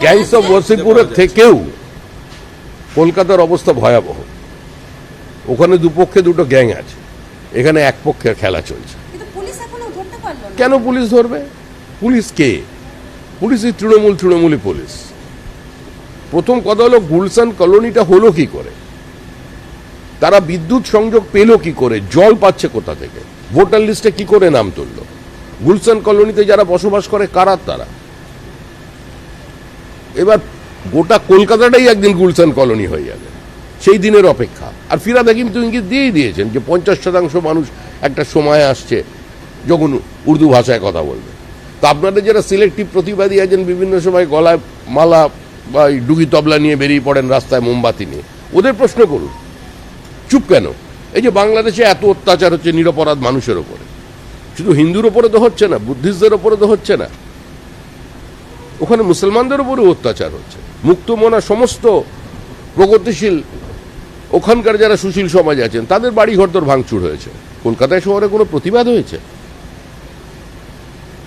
Gangs of ওয়াসিপুরের থেকেও কলকাতার অবস্থা ভয়াবহ। ওখানে দুপক্ষে দুটো গ্যাং আছে। এখানে এক পক্ষের খেলা চলছে। কেন পুলিশ ধরবে? পুলিশ কে? পুলিশ এই তৃণমূল তৃণমূলী পুলিশ। প্রথম কথা হলো গুলশান কলোনিটা হলো কি করে? তারা বিদ্যুৎ সংযোগ পেল কি করে? জল পাচ্ছে কোথা থেকে? ভোটার লিস্টে কি করে নাম তুললো? গুলশান কলোনিতে যারা বসবাস করে কারা তারা? এবার গোটা কলকাতাটাই একদিন গুলশান কলোনি হয়ে যাবে। সেই দিনের অপেক্ষা। আর ফিরাদা কিন্তু ইঙ্গিত দিয়েই দিয়েছেন যে পঞ্চাশ শতাংশ মানুষ একটা সময় আসছে যখন উর্দু ভাষায় কথা বলবে। তো আপনাদের যারা সিলেক্টিভ প্রতিবাদী আছেন, বিভিন্ন সময় গলায় মালা বা ডুগি তবলা নিয়ে বেরিয়ে পড়েন রাস্তায় মোমবাতি নিয়ে, ওদের প্রশ্ন করুন, চুপ কেন? এই যে বাংলাদেশে এত অত্যাচার হচ্ছে নিরপরাধ মানুষের ওপরে। শুধু হিন্দুর ওপরে তো হচ্ছে না, বুদ্ধিস্টদের ওপরে তো হচ্ছে না। ওখানে মুসলমানদের উপরে অত্যাচার হচ্ছে। মুক্তমনা সমস্ত প্রগতিশীল ওখানকার যারা সুশীল সমাজ আছেন, তাদের বাড়ি ঘর তোর ভাঙচুর হয়েছে। কলকাতায় শহরে কোনো প্রতিবাদ হয়েছে?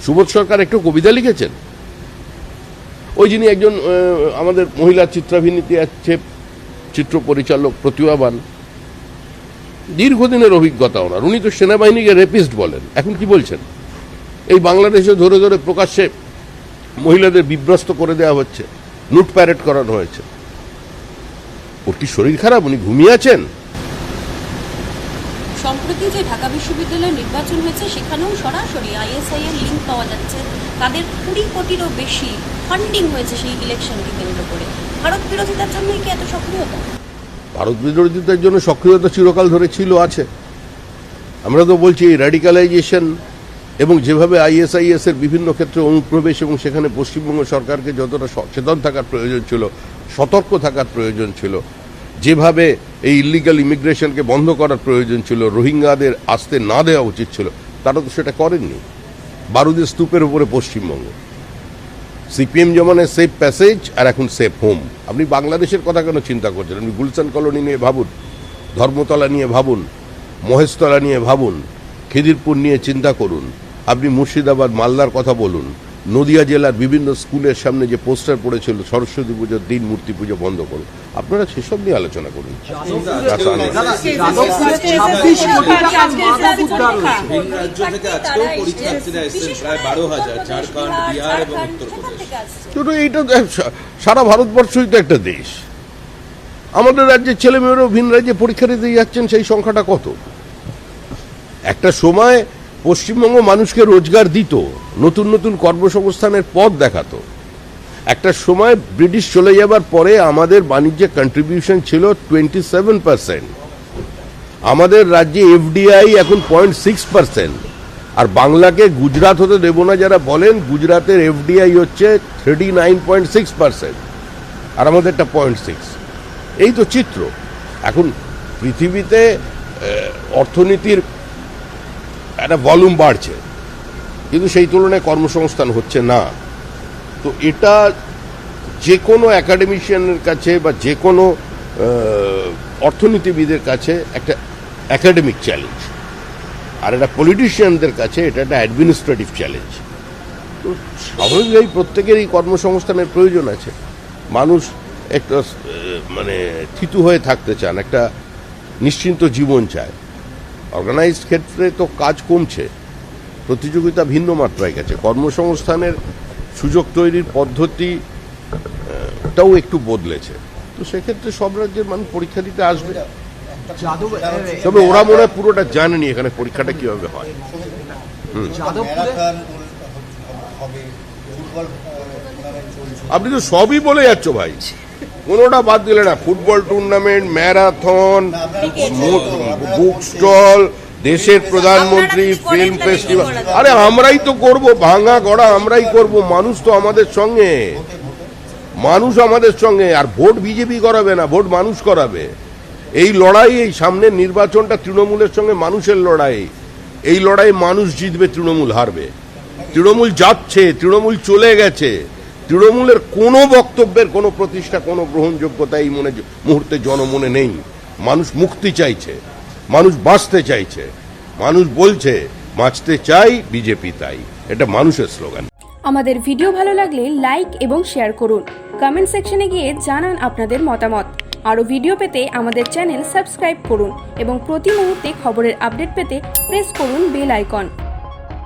সুবোধ সরকার একটু কবিতা লিখেছেন? ওই যিনি একজন আমাদের মহিলা চিত্রাভিনীতি আছে, চিত্র পরিচালক প্রতিভাবান দীর্ঘদিনের অভিজ্ঞতা ওনার। উনি তো সেনাবাহিনীকে রেপিস্ট বলেন। এখন কি বলছেন? এই বাংলাদেশে ধরে ধরে প্রকাশ্যে মহিলাদের বিভ্রস্ত করে দেওয়া হচ্ছে লুট প্যারেড করানো হয়েছে। ওর কি শরীর খারাপ? উনি ঘুমিয়ে আছেন? সম্প্রতি যে ঢাকা বিশ্ববিদ্যালয়ের নির্বাচন হয়েছে সেখানেও সরাসরি আইএসআই এর লিঙ্ক পাওয়া যাচ্ছে। তাদের কুড়ি কোটিরও বেশি ফান্ডিং হয়েছে সেই ইলেকশনকে কেন্দ্র করে। ভারত বিরোধিতার জন্যই কি এত সক্রিয়তা? ভারত বিরোধিতার জন্য সক্রিয়তা চিরকাল ধরে ছিল আছে। আমরা তো বলছি এই র্যাডিক্যালাইজেশন এবং যেভাবে আইএসআইএস এর বিভিন্ন ক্ষেত্রে অনুপ্রবেশ এবং সেখানে পশ্চিমবঙ্গ সরকারকে যতটা সচেতন থাকার প্রয়োজন ছিল, সতর্ক থাকার প্রয়োজন ছিল, যেভাবে এই ইলিগাল ইমিগ্রেশনকে বন্ধ করার প্রয়োজন ছিল, রোহিঙ্গাদের আসতে না দেওয়া উচিত ছিল, তারা তো সেটা করেননি। বারুদের স্তূপের উপরে পশ্চিমবঙ্গ। সিপিএম জমানে সেফ প্যাসেজ আর এখন সেফ হোম আপনি বাংলাদেশের কথা কেন চিন্তা করছেন? আপনি গুলশান কলোনি নিয়ে ভাবুন, ধর্মতলা নিয়ে ভাবুন, মহেশতলা নিয়ে ভাবুন, খিদিরপুর নিয়ে চিন্তা করুন। আপনি মুর্শিদাবাদ মালদার কথা বলুন। নদিয়া জেলার বিভিন্ন স্কুলের সামনে যে পোস্টার পড়েছিল সরস্বতী পুজোর দিন মূর্তি পুজো বন্ধ করুন। আপনারা সেসব নিয়ে আলোচনা করুন। এইটা সারা ভারতবর্ষই তো একটা দেশ। আমাদের রাজ্যের ছেলেমেয়েরাও ভিন রাজ্যে পরীক্ষা দিতে যাচ্ছেন সেই সংখ্যাটা কত? একটা সময় পশ্চিমবঙ্গ মানুষকে রোজগার দিত, নতুন নতুন কর্মসংস্থানের পথ দেখাতো। একটা সময় ব্রিটিশ চলে যাবার পরে আমাদের বাণিজ্যে কন্ট্রিবিউশন ছিল টোয়েন্টি সেভেন পার্সেন্ট আমাদের রাজ্যে এফডিআই এখন পয়েন্ট সিক্স পার্সেন্ট আর বাংলাকে গুজরাট হতে দেব না যারা বলেন গুজরাতের এফডিআই হচ্ছে thirty nine point six percent আর আমাদেরটা পয়েন্ট সিক্স এই তো চিত্র। এখন পৃথিবীতে অর্থনীতির একটা ভলিউম বাড়ছে। কিন্তু সেই তুলনায় কর্মসংস্থান হচ্ছে না। তো এটা যে কোনো একাডেমিশিয়ানের কাছে বা যে কোনো অর্থনীতিবিদের কাছে একটা একাডেমিক চ্যালেঞ্জ আর এটা পলিটিশিয়ানদের কাছে এটা একটা অ্যাডমিনিস্ট্রেটিভ চ্যালেঞ্জ তো স্বাভাবিকভাবেই প্রত্যেকের এই কর্মসংস্থানের প্রয়োজন আছে। মানুষ একটা মানে থিতু হয়ে থাকতে চান, একটা নিশ্চিন্ত জীবন চায়। অর্গানাইজড ক্ষেত্রে তো কাজ কমছে। প্রতিযোগিতা ভিন্ন মাত্রায় গেছে। কর্মসংস্থানের সুযোগ তৈরির পদ্ধতি আহ, একটু বদলেছে। তো সেক্ষেত্রে সব রাজ্যের মানুষ পরীক্ষা দিতে আসবে। তবে ওরা মনে হয় পুরোটা জানেনি এখানে পরীক্ষাটা কীভাবে হয়। যাদবপুরে আপনি তো সবই বলে যাচ্ছ ভাই। কোনোটা বাদ দিলে না football tournament marathon book stall দেশের প্রধানমন্ত্রী ফিল্ম ফেস্টিভ্যাল আরে আমরাই তো করব ভাঙা গড়া আমরাই করব মানুষ তো আমাদের সঙ্গে। মানুষ আমাদের সঙ্গে আর ভোট বিজেপি করাবে না ভোট মানুষ করাবে। এই লড়াই এই সামনের নির্বাচনটা তৃণমূলের সঙ্গে মানুষের লড়াই। এই লড়াই মানুষ জিতবে তৃণমূল হারবে। তৃণমূল যাচ্ছে, তৃণমূল চলে গেছে। তৃণমূলের কোনো বক্তব্যের কোনো প্রতিষ্ঠা, কোনো গ্রহণযোগ্যতা এই মনে মুহূর্তে জনমনে নেই। মানুষ মুক্তি চাইছে, মানুষ বাঁচতে চাইছে, মানুষ বলছে, বাঁচতে চাই বিজেপি তাই। এটা মানুষের স্লোগান। আমাদের ভিডিও ভালো লাগলে লাইক এবং শেয়ার করুন। কমেন্ট সেকশনে গিয়ে জানান আপনাদের মতামত। আরও ভিডিও পেতে আমাদের চ্যানেল সাবস্ক্রাইব করুন এবং প্রতি মুহূর্তে খবরের আপডেট পেতে প্রেস করুন বেল আইকন।